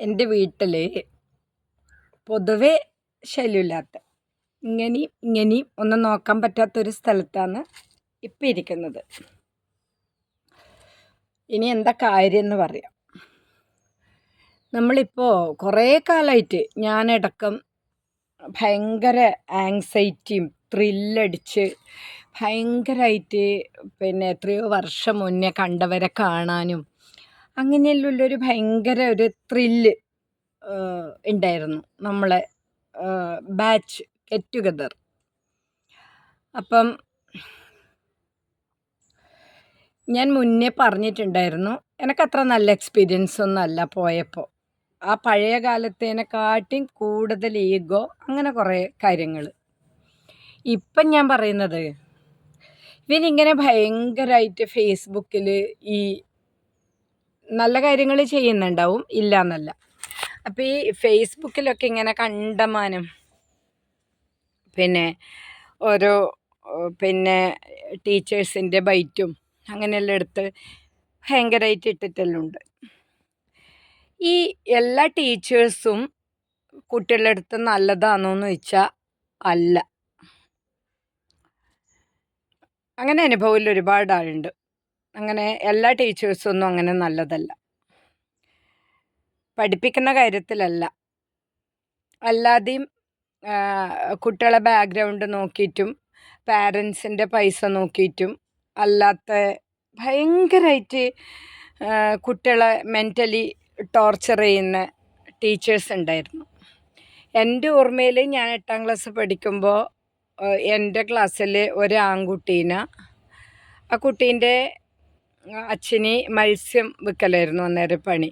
എന്റെ വീട്ടിൽ പൊതുവേ ശല്യമില്ലാത്ത ഇങ്ങനെയും ഇങ്ങനെയും ഒന്നും നോക്കാൻ പറ്റാത്തൊരു സ്ഥലത്താണ് ഇപ്പം ഇരിക്കുന്നത്. ഇനി എന്താ കാര്യം എന്ന് പറയാം. നമ്മളിപ്പോൾ കുറേ കാലമായിട്ട് ഞാനടക്കം ഭയങ്കര ആങ്സൈറ്റിയും ത്രില്ലടിച്ച് ഭയങ്കരമായിട്ട് പിന്നെ എത്രയോ വർഷം മുന്നേ കണ്ടവരെ കാണാനും അങ്ങനെയുള്ളൊരു ഭയങ്കര ഒരു ത്രില്ല് ഉണ്ടായിരുന്നു നമ്മളെ ബാച്ച് ഗെറ്റ് ടുഗദർ അപ്പം ഞാൻ മുന്നേ പറഞ്ഞിട്ടുണ്ടായിരുന്നു എനിക്കത്ര നല്ല എക്സ്പീരിയൻസ് ഒന്നും അല്ല പോയപ്പോൾ ആ പഴയ കാലത്തേനെക്കാട്ടിയും കൂടുതൽ ഈഗോ അങ്ങനെ കുറേ കാര്യങ്ങൾ. ഇപ്പം ഞാൻ പറയുന്നത് ഇവനിങ്ങനെ ഭയങ്കരമായിട്ട് ഫേസ്ബുക്കിൽ ഈ നല്ല കാര്യങ്ങൾ ചെയ്യുന്നുണ്ടാവും ഇല്ല എന്നല്ല അപ്പോൾ ഈ ഫേസ്ബുക്കിലൊക്കെ ഇങ്ങനെ കണ്ടമാനം പിന്നെ ഓരോ പിന്നെ ടീച്ചേഴ്സിന്റെ ബൈറ്റും അങ്ങനെയെല്ലാം എടുത്ത് ഭയങ്കരമായിട്ട് ഇട്ടിട്ടെല്ലാം ഉണ്ട്. ഈ എല്ലാ ടീച്ചേഴ്സും കുട്ടികളുടെ അടുത്ത് നല്ലതാണോ എന്ന് ചോദിച്ചാൽ അല്ല. അങ്ങനെ അനുഭവത്തിൽ ഒരുപാട് ആളുണ്ട്. അങ്ങനെ എല്ലാ ടീച്ചേഴ്സൊന്നും അങ്ങനെ നല്ലതല്ല. പഠിപ്പിക്കുന്ന കാര്യത്തിലല്ല. അല്ലാതെയും കുട്ടികളെ ബാക്ക്ഗ്രൗണ്ട് നോക്കിയിട്ടും പാരൻസിന്റെ പൈസ നോക്കിയിട്ടും അല്ലാത്ത ഭയങ്കരമായിട്ട് കുട്ടികളെ മെന്റലി ടോർച്ചർ ചെയ്യുന്ന ടീച്ചേഴ്സ് ഉണ്ടായിരുന്നു. എന്റെ ഓർമ്മയിൽ ഞാൻ എട്ടാം ക്ലാസ് പഠിക്കുമ്പോൾ എന്റെ ക്ലാസ്സിൽ ഒരു ആൺകുട്ടീനെ ആ കുട്ടീന്റെ അച്ഛന് മത്സ്യം വിൽക്കലായിരുന്നു അന്നേരം പണി.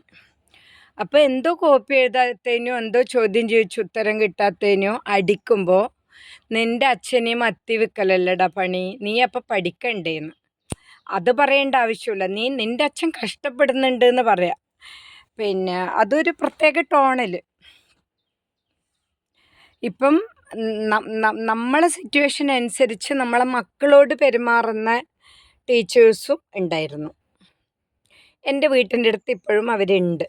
അപ്പോൾ എന്തോ കോപ്പി എഴുതാത്തതിനോ എന്തോ ചോദ്യം ചോദിച്ചു ഉത്തരം കിട്ടാത്തതിനോ അടിക്കുമ്പോൾ നിന്റെ അച്ഛനെ മത്തി വിൽക്കലല്ലടാ പണി നീ അപ്പം പഠിക്കണ്ടേന്ന്. അത് പറയേണ്ട ആവശ്യമില്ല നീ നിന്റെ അച്ഛൻ കഷ്ടപ്പെടുന്നുണ്ട് എന്ന് പറയാം. പിന്നെ അതൊരു പ്രത്യേക ടോണിൽ ഇപ്പം നമ്മളെ സിറ്റുവേഷൻ അനുസരിച്ച് നമ്മളെ മക്കളോട് പെരുമാറുന്ന ടീച്ചേഴ്സും ഉണ്ടായിരുന്നു. എന്റെ വീട്ടിന്റെ അടുത്ത് ഇപ്പോഴും അവരുണ്ട്.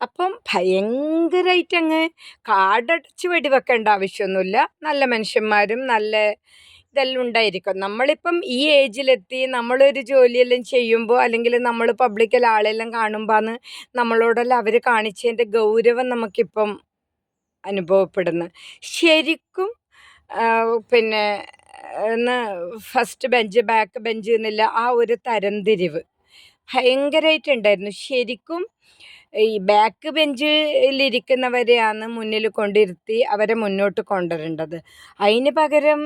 അപ്പം ഭയങ്കരമായിട്ട് അങ്ങ് കാടടച്ച് വെടിവെക്കേണ്ട ആവശ്യമൊന്നുമില്ല. നല്ല മനുഷ്യന്മാരും നല്ല ഇതെല്ലാം ഉണ്ടായിരിക്കും. നമ്മളിപ്പം ഈ ഏജിലെത്തി നമ്മളൊരു ജോലിയെല്ലാം ചെയ്യുമ്പോൾ അല്ലെങ്കിൽ നമ്മൾ പബ്ലിക്കിൽ ആളെല്ലാം കാണുമ്പോൾ നമ്മളോടെല്ലാം അവർ കാണിച്ചതിന്റെ ഗൗരവം നമുക്കിപ്പം അനുഭവപ്പെടുന്നു. ശരിക്കും പിന്നെ ഫസ്റ്റ് ബെഞ്ച് ബാക്ക് ബെഞ്ച് എന്നില്ല ആ ഒരു തരംതിരിവ് ഭയങ്കരമായിട്ടുണ്ടായിരുന്നു ശരിക്കും ഈ ബാക്ക് ബെഞ്ചിലിരിക്കുന്നവരെയാണ് മുന്നിൽ കൊണ്ടിരുത്തി അവരെ മുന്നോട്ട് കൊണ്ടുവരേണ്ടത്. അതിന് പകരം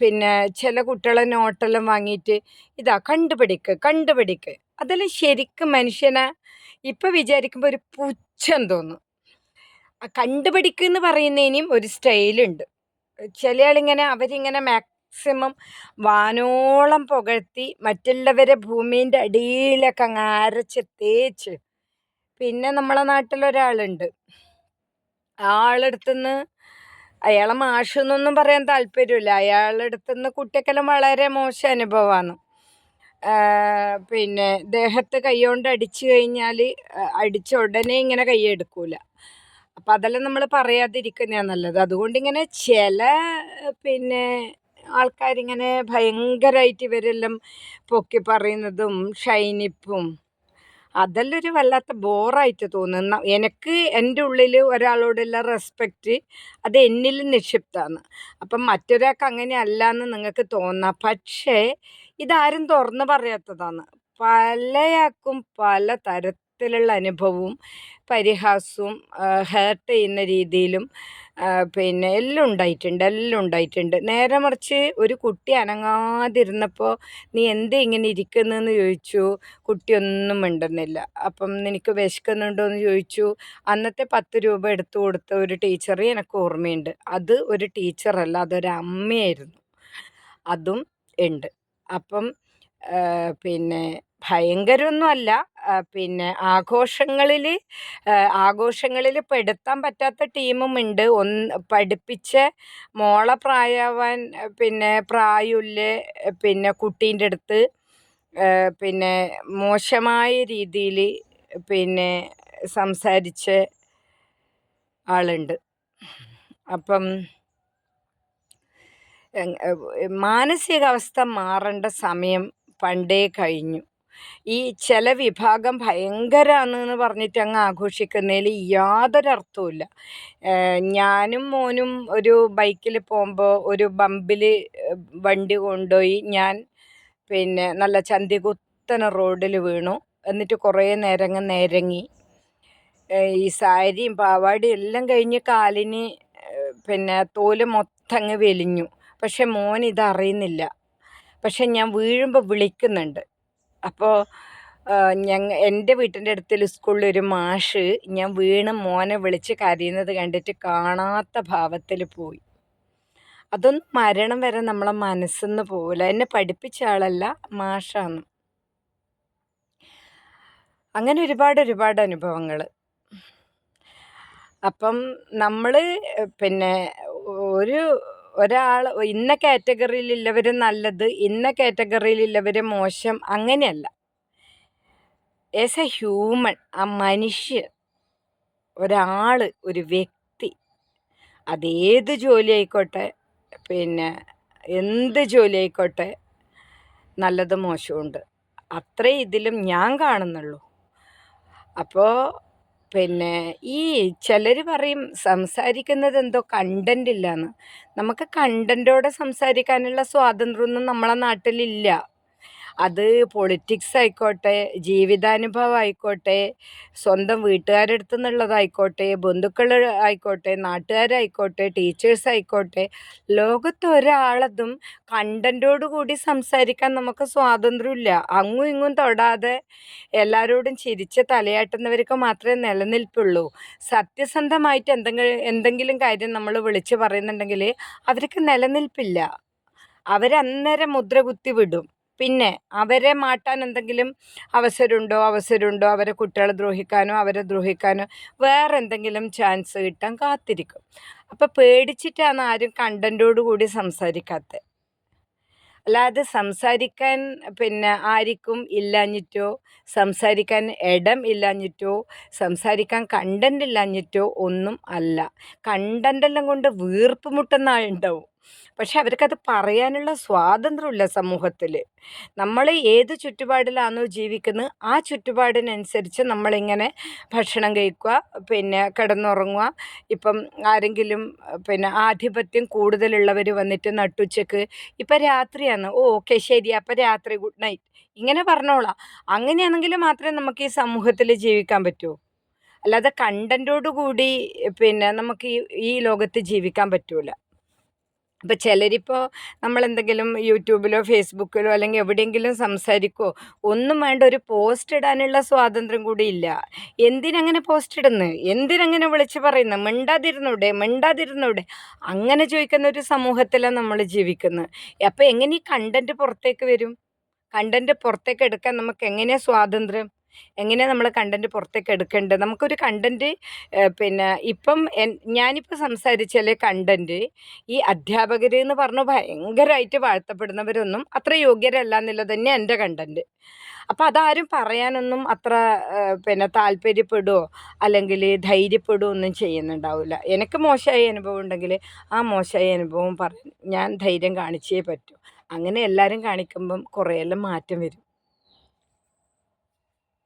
പിന്നെ ചില കുട്ടികളെ നോട്ടെല്ലാം വാങ്ങിയിട്ട് ഇതാ കണ്ടുപിടിക്ക് കണ്ടുപിടിക്ക്. അതെല്ലാം ശരിക്കും മനുഷ്യനെ ഇപ്പം വിചാരിക്കുമ്പോൾ ഒരു പുച്ഛം തോന്നും. കണ്ടുപിടിക്കുക എന്ന് പറയുന്നതിനും ഒരു സ്റ്റൈലുണ്ട് ചില ആളിങ്ങനെ അവരിങ്ങനെ മാക്സിമം വാനോളം പുകഴ്ത്തി മറ്റുള്ളവരെ ഭൂമീന്റെ അടിയിലൊക്കെ അങ്ങ് അരച്ച് തേച്ച്. പിന്നെ നമ്മളെ നാട്ടിലൊരാളുണ്ട്. ആളെടുത്തുനിന്ന് അയാളെ മാഷെന്നൊന്നും പറയാൻ താല്പര്യമില്ല. അയാളെടുത്തുനിന്ന് കുട്ടിക്കെല്ലാം വളരെ മോശം അനുഭവമാണ് പിന്നെ ദേഹത്ത് കൈകൊണ്ട് അടിച്ചു കഴിഞ്ഞാൽ അടിച്ച ഉടനെ ഇങ്ങനെ കൈ കൈയെടുക്കൂല അപ്പം അതെല്ലാം നമ്മൾ പറയാതിരിക്കുന്നതാണ് നല്ലത്. അതുകൊണ്ട് ഇങ്ങനെ ചില പിന്നെ ആൾക്കാരിങ്ങനെ ഭയങ്കരമായിട്ട് ഇവരെല്ലാം പൊക്കി പറയുന്നതും ഷൈനിപ്പും അതെല്ലാം ഒരു വല്ലാത്ത ബോറായിട്ട് തോന്നുന്ന. എനിക്ക് എന്റെ ഉള്ളിൽ ഒരാളോടുള്ള റെസ്പെക്റ്റ് അത് എന്നിൽ നിക്ഷിപ്താണ്. അപ്പം മറ്റൊരാൾക്ക് അങ്ങനെ അല്ല എന്ന് നിങ്ങൾക്ക് തോന്നാം. പക്ഷേ ഇതാരും തുറന്നു പറയാത്തതാണ്. പലയാൾക്കും പല തരത്തിലുള്ള അനുഭവവും പരിഹാസവും ഹേർട്ട് ചെയ്യുന്ന രീതിയിലും പിന്നെ എല്ലാം ഉണ്ടായിട്ടുണ്ട് എല്ലാം ഉണ്ടായിട്ടുണ്ട്. നേരെ മറിച്ച് ഒരു കുട്ടി അനങ്ങാതിരുന്നപ്പോൾ നീ എന്തേ ഇങ്ങനെ ഇരിക്കുന്നതെന്ന് ചോദിച്ചു? കുട്ടിയൊന്നും മിണ്ടുന്നില്ല. അപ്പം നിനക്ക് വിശക്കുന്നുണ്ടോ എന്ന് ചോദിച്ചു. അന്നത്തെ പത്ത് രൂപ എടുത്തു കൊടുത്ത ഒരു ടീച്ചർ എനിക്ക് ഓർമ്മയുണ്ട്. അത് ഒരു ടീച്ചറല്ല അതൊരു അമ്മയായിരുന്നു. അതും ഉണ്ട്. അപ്പം പിന്നെ ഭയങ്കരമൊന്നുമല്ല പിന്നെ ആഘോഷങ്ങളിൽ ആഘോഷങ്ങളിൽ പെടുത്താൻ പറ്റാത്ത ടീമും ഉണ്ട്. ഒന്ന് പഠിപ്പിച്ച മോളെ പ്രായവാൻ പിന്നെ പ്രായമില്ല പിന്നെ കുട്ടീന്റെ അടുത്ത് പിന്നെ മോശമായ രീതിയിൽ പിന്നെ സംസാരിച്ച ആളുണ്ട്. അപ്പം മാനസികാവസ്ഥ മാറേണ്ട സമയം പണ്ടേ കഴിഞ്ഞു. ഈ ചില വിഭാഗം ഭയങ്കരമാണെന്ന് പറഞ്ഞിട്ട് അങ്ങ് ആഘോഷിക്കുന്നതിൽ യാതൊരർത്ഥവുമില്ല. ഞാനും മോനും ഒരു ബൈക്കിൽ പോകുമ്പോൾ ഒരു ബമ്പിൽ വണ്ടി കൊണ്ടുപോയി ഞാൻ പിന്നെ നല്ല ചന്തി കുത്തനെ റോഡിൽ വീണു. എന്നിട്ട് കുറേ നേരം നേരങ്ങി. ഈ സാരിയും പാവാടിയും എല്ലാം കഴിഞ്ഞ് കാലിന് പിന്നെ തോൽ മൊത്തം അങ്ങ് വെലിഞ്ഞു. പക്ഷെ മോൻ ഇതറിയുന്നില്ല. പക്ഷെ ഞാൻ വീഴുമ്പോൾ വിളിക്കുന്നുണ്ട്. അപ്പോൾ ഞങ്ങ എന്റെ വീട്ടിന്റെ അടുത്തുള്ള സ്കൂളിൽ ഒരു മാഷ് ഞാൻ വീണ് മോനെ വിളിച്ച് കരയുന്നത് കണ്ടിട്ട് കാണാത്ത ഭാവത്തിൽ പോയി. അതൊന്നും മരണം വരെ നമ്മളെ മനസ്സിന്ന് പോവില്ല എന്നെ പഠിപ്പിച്ച ആളല്ല മാഷാണ്. അങ്ങനെ ഒരുപാട് ഒരുപാട് അനുഭവങ്ങൾ അപ്പം നമ്മൾ പിന്നെ ഒരു ഒരാൾ ഇന്ന കാറ്റഗറിയിലുള്ളവർ നല്ലത് ഇന്ന കാറ്റഗറിയിലുള്ളവർ മോശം അങ്ങനെയല്ല. ആസ് എ ഹ്യൂമൺ ആ മനുഷ്യൻ ഒരാൾ ഒരു വ്യക്തി അതേത് ജോലി ആയിക്കോട്ടെ പിന്നെ എന്ത് ജോലി ആയിക്കോട്ടെ നല്ലത് മോശമുണ്ട് അത്രേ ഇതിലും ഞാൻ കാണുന്നുള്ളൂ. അപ്പോൾ പിന്നെ ഈ ചിലർ പറയും സംസാരിക്കുന്നത് എന്തോ കണ്ടന്റ് ഇല്ലയെന്ന് നമുക്ക് കണ്ടന്റോടെ സംസാരിക്കാനുള്ള സ്വാതന്ത്ര്യമൊന്നും നമ്മളെ നാട്ടിലില്ല. അത് പൊളിറ്റിക്സ് ആയിക്കോട്ടെ ജീവിതാനുഭവം ആയിക്കോട്ടെ സ്വന്തം വീട്ടുകാരടുത്തു നിന്നുള്ളതായിക്കോട്ടെ ബന്ധുക്കൾ ആയിക്കോട്ടെ നാട്ടുകാരായിക്കോട്ടെ ടീച്ചേഴ്സ് ആയിക്കോട്ടെ ലോകത്ത് ഒരാളതും കണ്ടന്റോട് കൂടി സംസാരിക്കാൻ നമുക്ക് സ്വാതന്ത്ര്യമില്ല. അങ്ങും ഇങ്ങും തൊടാതെ എല്ലാവരോടും ചിരിച്ച് തലയാട്ടുന്നവർക്ക് മാത്രമേ നിലനിൽപ്പുള്ളൂ. സത്യസന്ധമായിട്ട് എന്തെങ്കിലും എന്തെങ്കിലും കാര്യം നമ്മൾ വിളിച്ച് പറയുന്നുണ്ടെങ്കിൽ അവർക്ക് നിലനിൽപ്പില്ല. അവരന്നേരം മുദ്ര കുത്തി വിടും. പിന്നെ അവരെ മാറ്റാൻ എന്തെങ്കിലും അവസരമുണ്ടോ? അവസരമുണ്ടോ? അവരെ കുട്ടികളെ ദ്രോഹിക്കാനോ? അവരെ ദ്രോഹിക്കാനോ? വേറെ എന്തെങ്കിലും ചാൻസ് കിട്ടാൻ കാത്തിരിക്കും. അപ്പോൾ പേടിച്ചിട്ടാണ് ആരും കണ്ടന്റോട് കൂടി സംസാരിക്കാത്തത് അല്ലാതെ സംസാരിക്കാൻ പിന്നെ ആർക്കും ഇല്ലാഞ്ഞിട്ടോ സംസാരിക്കാൻ ഇടം ഇല്ലാഞ്ഞിട്ടോ സംസാരിക്കാൻ കണ്ടന്റ് ഇല്ലാഞ്ഞിട്ടോ ഒന്നും അല്ല. കണ്ടന്റെല്ലാം കൊണ്ട് വീർപ്പ് മുട്ടുന്ന ആളുണ്ടാവും. പക്ഷെ അവർക്കത് പറയാനുള്ള സ്വാതന്ത്ര്യമില്ല സമൂഹത്തിൽ നമ്മൾ ഏത് ചുറ്റുപാടിലാണോ ജീവിക്കുന്നത് ആ ചുറ്റുപാടിനനുസരിച്ച് നമ്മളിങ്ങനെ ഭക്ഷണം കഴിക്കുക പിന്നെ കിടന്നുറങ്ങുക. ഇപ്പം ആരെങ്കിലും പിന്നെ ആധിപത്യം കൂടുതലുള്ളവർ വന്നിട്ട് നട്ടുച്ചക്ക് ഇപ്പം രാത്രിയാണ്. ഓക്കെ ശരി അപ്പം രാത്രി ഗുഡ് നൈറ്റ്. ഇങ്ങനെ പറഞ്ഞോളാം. അങ്ങനെയാണെങ്കിൽ മാത്രമേ നമുക്ക് ഈ സമൂഹത്തിൽ ജീവിക്കാൻ പറ്റൂ. അല്ലാതെ കണ്ടന്റോടുകൂടി പിന്നെ നമുക്ക് ഈ ഈ ലോകത്ത് ജീവിക്കാൻ പറ്റൂല. അപ്പോൾ ചിലരിപ്പോൾ നമ്മളെന്തെങ്കിലും യൂട്യൂബിലോ ഫേസ്ബുക്കിലോ അല്ലെങ്കിൽ എവിടെയെങ്കിലും സംസാരിക്കോ ഒന്നും വേണ്ട ഒരു പോസ്റ്റ് ഇടാനുള്ള സ്വാതന്ത്ര്യം കൂടി ഇല്ല. എന്തിനങ്ങനെ പോസ്റ്റ് ഇടുന്നു? എന്തിനങ്ങനെ വിളിച്ച് പറയുന്നു? മിണ്ടാതിരുന്നൂടെ? മിണ്ടാതിരുന്നൂടെ? അങ്ങനെ ചോദിക്കുന്ന ഒരു സമൂഹത്തിലാണ് നമ്മൾ ജീവിക്കുന്നത് അപ്പോൾ എങ്ങനെ ഈ കണ്ടന്റ് പുറത്തേക്ക് വരും? കണ്ടന്റ് പുറത്തേക്ക് എടുക്കാൻ നമുക്ക് എങ്ങനെയാണ് സ്വാതന്ത്ര്യം? എങ്ങനെയാണ് നമ്മൾ കണ്ടന്റ് പുറത്തേക്ക് എടുക്കേണ്ടത്? നമുക്കൊരു കണ്ടന്റ് പിന്നെ ഇപ്പം ഞാനിപ്പോൾ സംസാരിച്ചാലേ കണ്ടന്റ് ഈ അധ്യാപകർ എന്ന് പറഞ്ഞു ഭയങ്കരമായിട്ട് വാഴ്ത്തപ്പെടുന്നവരൊന്നും അത്ര യോഗ്യരല്ല എന്നുള്ളത് തന്നെ എന്റെ കണ്ടന്റ് അപ്പോൾ അതാരും പറയാനൊന്നും അത്ര പിന്നെ താല്പര്യപ്പെടുകയോ അല്ലെങ്കിൽ ധൈര്യപ്പെടുകയോ ഒന്നും ചെയ്യുന്നുണ്ടാവില്ല എനിക്ക് മോശമായ അനുഭവം ഉണ്ടെങ്കിൽ ആ മോശമായ അനുഭവം പറ ഞാൻ ധൈര്യം കാണിച്ചേ പറ്റൂ. അങ്ങനെ എല്ലാവരും കാണിക്കുമ്പം കുറേയെല്ലാം മാറ്റം വരും.